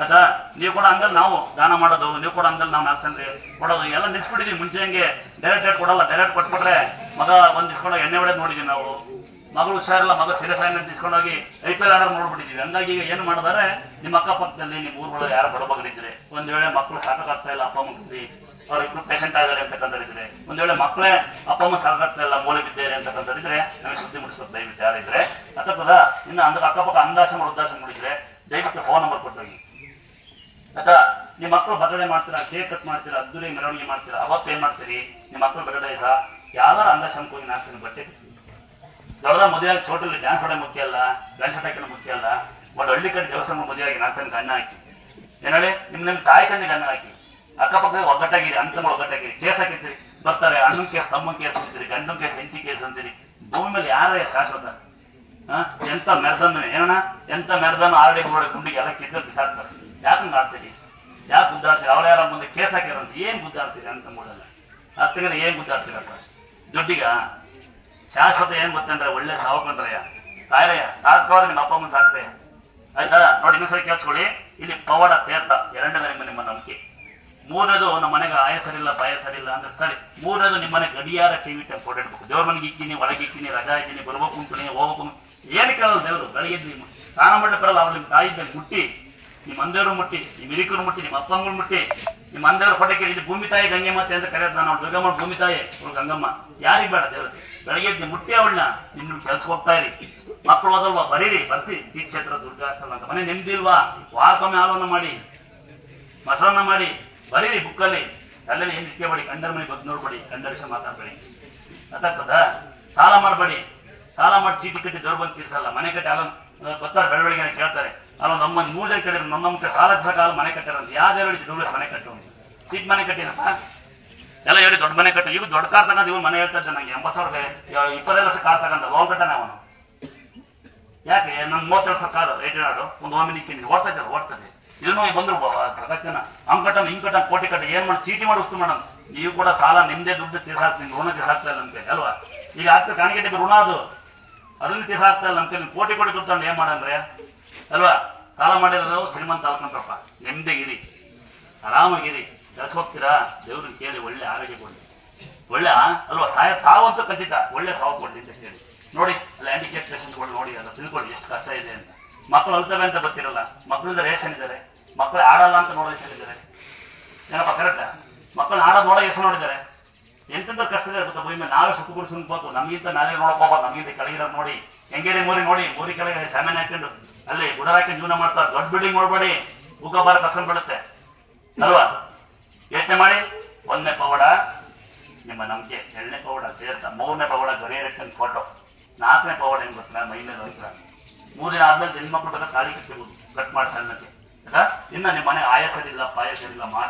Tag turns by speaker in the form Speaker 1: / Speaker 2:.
Speaker 1: ಆಯ್ತಾ ನೀವು ಕೂಡ ಹಂಗಲ್ಲಿ ನಾವು ದಾನ ಮಾಡೋದು, ನೀವು ಕೂಡ ಹಂಗಲ್ಲಿ ನಾವು ನಾಲ್ಕಂದ್ರೆ ಕೊಡೋದು. ಎಲ್ಲ ನಿಲ್ಸ್ಬಿಟ್ಟಿದೀವಿ. ಮುಂಚೆ ಹಂಗೆ ಡೈರೆಕ್ಟ್ ಡೈರೆಕ್ಟ್ ಕೊಡಲ್ಲ ಡೈರೆಕ್ಟ್ ಕೊಟ್ಬಿಟ್ರೆ ಮಗ ಒಂದು ಇಸ್ಕೊಂಡು ಎಣ್ಣೆ ಹೊಡೆದು ನೋಡಿದೀವಿ ನಾವು. ಮಗಳು ಹುಷಾರಿಲ್ಲ, ಮಗ ಸೀರಿಯಸ್ ಆಗಿ ಇಸ್ಕೊಂಡೋಗಿ ಐ ಪಿ ಎಲ್ ನೋಡ್ಬಿಟ್ಟಿದೀವಿ. ಹಂಗಾಗಿ ಈಗ ಏನು ಮಾಡಿದಾರೆ, ನಿಮ್ಮ ಅಕ್ಕಪಕ್ಕದಲ್ಲಿ ನಿಮ್ಮ ಊರುಗಳು ಯಾರು ಬಡಬಗರಿದ್ರೆ ಒಂದ್ ವೇಳೆ ಮಕ್ಕಳು ಸಾಕಾಗ್ತಾ ಇಲ್ಲ, ಅಪ್ಪ ಅಮ್ಮ ಅವ್ರಿಬ್ರು ಪೇಷಂಟ್ ಆಗಿದ್ದಾರೆ ಅಂತಕ್ಕಂಥದ್ದಿದ್ರೆ ಒಂದ್ ವೇಳೆ ಮಕ್ಕಳೇ ಅಪ್ಪ ಅಮ್ಮ ಸಾಕಾಗ್ತಾ ಇಲ್ಲ, ಮೂಲೆ ಬಿದ್ದೇನೆ ಅಂತಕ್ಕಂಥದ್ದಿದ್ರೆ ನಮಗೆ ಸುದ್ದಿ ಮುಡಿಸ್ಬೇಕು ದಯವಿಟ್ಟು ಯಾರಿದ್ರೆ ಅಥವಾ ಇನ್ನು ಅಂದ್ರೆ ಅಕ್ಕಪಕ್ಕ ಅಂದಾಶ್ರಮ ಮಾಡಿದ್ರೆ, ದಯವಿಟ್ಟು ಫೋನ್ ನಂಬರ್ ಕೊಟ್ಟೋಗಿ ಅಥವಾ ನಿಮ್ಮ ಮಕ್ಕಳು ಬರ್ತಡೇ ಮಾಡ್ತೀರಾ ಕೇಕ್ ಕಟ್ ಮಾಡ್ತೀರಾ ಅದ್ದೂರಿ ಮೆರವಣಿಗೆ ಮಾಡ್ತೀರಾ, ಅವತ್ತು ಏನ್ ಮಾಡ್ತೀರಿ? ನಿಮ್ಮ ಮಕ್ಕಳು ಬರ್ತಡೇ ಇದ್ದ ಯಾವ್ದಾರ ಅಂದಾಶ್ರಮಕ್ಕೆ ಹೋಗಿ ನಾಲ್ಕು ಬಟ್ಟೆ ದೊಡ್ಡದ ಮದುವೆಯಾಗಿ ಚೋಟಲ್ಲಿ ಡ್ಯಾನ್ಸ್ ಹೊಡೆ ಮುಖ್ಯ ಅಲ್ಲ ಡ್ಯಾನ್ಸ್ ಮುಖ್ಯ ಅಲ್ಲ, ಒಂದು ಹಳ್ಳಿ ಕಡೆ ದೇವಸ್ಥಾನ ಮದುವೆಯಾಗಿ ನಾಲ್ಕು ಗಣ್ಣ ಹಾಕಿ. ಏನೇಳಿ ನಿಮ್ ನಿಮ್ ತಾಯಿ ಕಣ್ಣಿಗೆ ಗಣ್ಣ ಹಾಕಿ. ಅಕ್ಕಪಕ್ಕ ಒಗ್ಗಟ್ಟಾಗಿರಿ ಅಂತಮ್ಮ ಒಗ್ಗಟ್ಟಾಗಿರಿ, ಕೇಸ್ ಹಾಕಿರ್ತೀರಿ. ಬರ್ತಾರೆ ಅಣ್ಣ ಕೇಸ್ ತಮ್ಮ ಕೇಸ್ ಅಂತೀರಿ, ಗಂಡನ ಕೇಸ್, ಹೆಂಡತಿ ಕೇಸ್ ಅಂತೀರಿ. ಭೂಮಿ ಮೇಲೆ ಯಾರೇ ಶಾಶ್ವತ? ಎಂತ ಮೆರ್ದನ್ನು, ಏನಣ್ಣ? ಎಂತ ಮೆರ್ದನ್ನು ಆರಡಿ ಕೂಡ ಗುಂಡಿಗೆ ಎಲ್ಲ ಕಿತ್ತ ಬಿಸಾಡ್ತಾರೆ ಯಾಕಂಗ್ ಆಡ್ತೀರಿ ಯಾಕೆ ಗುದ್ದಾಡ್ತೀರಿ? ಅವ್ರ ಯಾರ ಮುಂದೆ ಕೇಸ್ ಹಾಕಿರಂತ ಏನ್ ಗುದ್ದಾಡ್ತೀರಿ ಅಂತ ಮೂಡಲ್ಲ ಹತ್ತಿರ ಏನ್ ಗುದ್ದಾಡ್ತೀರಪ್ಪ? ದುಡ್ಡಿಗ? ಶಾಶ್ವತ ಏನ್ ಗೊತ್ತಂದ್ರೆ ಒಳ್ಳೆ ಸಾವುಕೊಂಡ್ರಯ್ಯ. ಸಾಯರಯ್ಯ ಸಾಕೋದ್ರೆ ನಿಮ್ಮ ಅಪ್ಪ ಅಮ್ಮನ ಸಾಕ್ತಯ್ಯ ಆಯ್ತಾ? ನೋಡಿ ಇನ್ನೊಂದ್ಸರಿ ಕೇಳಿಸ್ಕೊಳ್ಳಿ. ಇಲ್ಲಿ ಪವಾಡ ತೇರ್ತ ಎರಡನೇ ನಿಮ್ಮ ನಿಮ್ಮ ನಂಬಿಕೆ. ಮೂರನೇದು, ನಮ್ಮ ಮನೆಗೆ ಆಯ ಸರಿಲ್ಲ ಬಾಯ ಸರಿಲ್ಲ ಅಂದ್ರೆ ಸರಿ. ಮೂರನೇದು, ನಿಮ್ಮ ಮನೆ ಗಡಿಯಾರ ಟಿವಿ ಟೈಮ್ ಕೊಡಿಡ್ಬೇಕು ದೇವ್ರ ಮನೆಗೆ ಇಕ್ಕಿನಿ, ಒಳಗೆ ಇಕ್ಕಿನಿ, ರಜಾ ಇದ್ದೀನಿ ಬರ್ಬೇಕು ಅಂತೀನಿ, ಹೋಗ್ಬೇಕು. ಏನು ಕೇಳಲ್ಲ ದೇವರು? ಬೆಳಗ್ಗೆ ಸ್ನಾನ ಮಾಡಿ ಬರಲ್ಲ, ಅವ್ರು ನಿಮ್ಮ ತಾಯಿ ಮುಟ್ಟಿ. ನಿಮ್ಮ ಮಂದೇವ್ರು ಮುಟ್ಟಿ, ನಿಮ್ಮ ಹಿರಿಕರು ಮುಟ್ಟಿ, ನಿಮ್ಮ ಅಪ್ಪಂಗಳು ಮುಟ್ಟಿ, ನಿಮ್ಮ ಮಂದೇವ್ರ ಹೊಟ್ಟೆಗೆ ಇಲ್ಲಿ ಭೂಮಿ ತಾಯಿ ಗಂಗೆ ಮಾತೆ ಅಂತ ಕರೆಯೋದು ನಾನು. ದುರ್ಗಮ್ಮ ಭೂಮಿ ತಾಯಿ ಅವ್ರು ಗಂಗಮ್ಮ. ಯಾರಿಗೆ ಬೇಡ ದೇವ್ರು? ಬೆಳಗ್ಗೆ ನೀವು ಮುಟ್ಟಿ ಅವಳನ್ನ, ನಿನ್ನ ಕೆಲಸ ಹೋಗ್ತಾ ಇರಿ. ಮಕ್ಕಳು ಓದಲ್ವಾ? ಬರೀರಿ, ಬರ್ಸಿ. ಶ್ರೀ ಕ್ಷೇತ್ರ ದುರ್ಗಾಷ್ಟಮ ಅಂತ. ಮನೆ ನೆಮ್ಮದಿಲ್ವಾ ವಾರಕ್ಕೊಮ್ಮೆ ಆಲೋನ ಮಾಡಿ. ಮೊಸರನ್ನ ಮಾಡಿ. ಬರೀರಿ ಬುಕ್ಕಲ್ಲಿ. ಅಲ್ಲೆಲ್ಲ ಏನ್ ಇಟ್ಕೋಬೇಡಿ ಕಂಡರ ಮನೆ ಬಂದು ನೋಡ್ಬೇಡಿ. ಕಂಡರ ವಿಷಯ ಮಾತಾಡ್ಬೇಡಿ. ಅರ್ಥಾಗ್ತದ ಸಾಲ ಮಾಡಬೇಡಿ. ಸಾಲ ಮಾಡಿ ಚೀಟಿ ಕಟ್ಟಿ ದೊಡ್ಡ ಬಂದು ತೀರ್ಸಲ್ಲ. ಮನೆ ಕಟ್ಟಿ ಆಲೋನ್ ಗೊತ್ತಾರೆ ಬೆಳವಣಿಗೆ ಕೇಳ್ತಾರೆ. ಅಲ್ಲ ನಮ್ಮ ಜನ ಕಟ್ಟಿದ್ರು ನಮ್ಮ ನಮ್ಮ ಸಾಲ ಕಾಲ ಮನೆ ಕಟ್ಟಿರೋದು ಯಾವ್ದೇ ಹೇಳಿ ದೊಡ್ಡ ಮನೆ ಕಟ್ಟು ಚಿಕ್ಕ ಮನೆ ಕಟ್ಟಿನಪ್ಪ? ಎಲ್ಲ ಹೇಳಿ ದೊಡ್ಡ ಮನೆ ಕಟ್ಟು. ಇವ್ ದೊಡ್ಡ ಕಾರ್ ತಗೊಂಡು ಇವ್ ಮನೆ ಹೇಳ್ತಾ ಇದ್ದ ನಂಗೆ. ಎಂಬತ್ತು ಸಾವಿರ ಇಪ್ಪತ್ತೈದು ಲಕ್ಷ ಕಾರ್ ತಗೊಂಡ ಲೋನ್ ಕಟ್ಟಣ ಅವನು. ಯಾಕೆ? ನಮ್ಮ ಮೂವತ್ತೇಳು ಸಾವಿರ ಕಾರು ಆಡು ಒಂದು ಓಮಿನಿ ಕಿಂಡಿ ಓಡ್ತಾ ಇದ್ದಾರೆ ಓಡ್ತದೆ ಇದನ್ನು ಬಂದ್ರು ಜನ ಹಂಗ್ ಕಟ್ಟ ಹಿಂಗ್ ಕಟ್ಟ ಕೋಟಿ ಕಟ್ಟ. ಏನ್ ಮಾಡಿ, ಚೀಟಿ ಮಾಡಿ ಉಸ್ತು ಮೇಡಮ್ ನೀವು ಕೂಡ ಸಾಲ, ನಿಮ್ದೇ ದುಡ್ಡು ತೀರ್ಸಾಕ್ ನಿಮ್ ಋಣ ತೀರ್ಸಾಕ್ತಾ ಇಲ್ಲ ನಮ್ಗೆ, ಅಲ್ವಾ? ಈಗ ಆಗ್ತದೆ ಕಾಣಿಕೆ ಋಣ ಅದು. ಅದನ್ನ ತೀರ್ಸಾಕ್ತಾ ಇಲ್ಲ ನಮ್ಗೆ. ಕೋಟಿ ಕೋಟಿ ದುಡ್ಡು ಏನ್ ಮಾಡಂದ್ರೆ ಅಲ್ವಾ? ಸಾಲ ಮಾಡಿರೋದು ಶ್ರೀಮಂತ ಅಲ್ಕೊಂಡ್ರಪ್ಪ ನೆಮ್ಮದಿಗಿರಿ. ಆರಾಮಾಗಿರಿ. ಕೆಲಸ ಹೋಗ್ತೀರಾ ದೇವ್ರನ್ನ ಕೇಳಿ ಒಳ್ಳೆ ಆರೋಗ್ಯ ಕೊಡಿ. ಒಳ್ಳೆ? ಅಲ್ವಾ? ಸಾಯ ಸಾವಂತೂ ಖಂಡಿತ ಒಳ್ಳೆ ಸಾವು ಕೊಡಿ ಅಂತ ಹೇಳಿ. ನೋಡಿ, ಅಲ್ಲಿ ಹ್ಯಾಂಡಿಕ್ಯಾಪ್ ಪೇಷಂಟ್ಗಳು ನೋಡಿ ಅಲ್ಲ ತಿಳ್ಕೊಳ್ಳಿ ಎಷ್ಟು ಕಷ್ಟ ಇದೆ ಅಂತ. ಮಕ್ಕಳು ಅಳ್ತವೆ ಅಂತ ಗೊತ್ತಿರಲ್ಲ. ಮಕ್ಕಳಿಂದ ರೇಷನ್ ಇದ್ದಾರೆ ಮಕ್ಕಳು ಆಡಲ್ಲ ಅಂತ ನೋಡೋ ಹೇಳಿದ್ದಾರೆ ಏನಪ್ಪ ಕರೆಕ್ಟಾ ಮಕ್ಕಳು ಆಡೋದು ನೋಡೋ ಎಷ್ಟು ನೋಡಿದ್ದಾರೆ. ಎಂತೆಂತ ಕಷ್ಟ ಇದೆ ಗೊತ್ತಾ? ಭೂಮಿ ನಾವೇ ಸುಖ ಗುಡಿಸ್ ಹೋಗ್ಬೋದು ನಮಗಿಂತ ನಾವೇ ನೋಡಕ್ ಹೋಗ್ಬೋದು ನಮಗಿಂತ ಕೆಳಗಿರೋ ನೋಡಿ. ಹೆಂಗೇರಿ ಮೂರಿ ನೋಡಿ, ಮೂರಿ ಕೆಳಗೆ ಸಾಮಾನ್ಯ ಹಾಕೊಂಡು ಅಲ್ಲಿ ಗುಡರ್ ಹಾಕೊಂಡು ಜೀವನ ಮಾಡ್ತಾ ದೊಡ್ಡ ಬಿಲ್ಡಿಂಗ್ ನೋಡ್ಬೇಡಿ. ಬಾರ ಕಸ್ಕೊಂಡ್ ಬಿಡುತ್ತೆ ಅಲ್ವಾ? ಯೋಚನೆ ಮಾಡಿ. ಒಂದನೇ ಪವಾಡ, ನಿಮ್ಮ ನಂಬಿಕೆ. ಎರಡನೇ ಪವಾಡ, ತೀರ್ಥ. ಮೂರನೇ ಪವಾಡ ಗರಿಯರಕ್ಕನ್ ಫೋಟೋ ನಾಲ್ಕನೇ ಪವಾಡ ಏನ್ ಗೊತ್ತಿಲ್ಲ ಮೈ ಮೇಲೆ ಹೋಗ್ತಾರೆ ಮೂರು ದಿನ ಆದ್ಮೇಲೆ ಜನ್ಮ ಕೊಟ್ಟಾಗ ತಾಳಿ ಕಟ್ಟಿರ್ಬೋದು ಕಟ್ ಮಾಡ್ತಾರೆ ಅನ್ನಕ್ಕೆ? ಇನ್ನ ನಿಮ್ಮ ಮನೆ ಆಯಾಸರಿಲ್ಲ ಪಾಯಸರಿಲ್ಲ ಮಾತು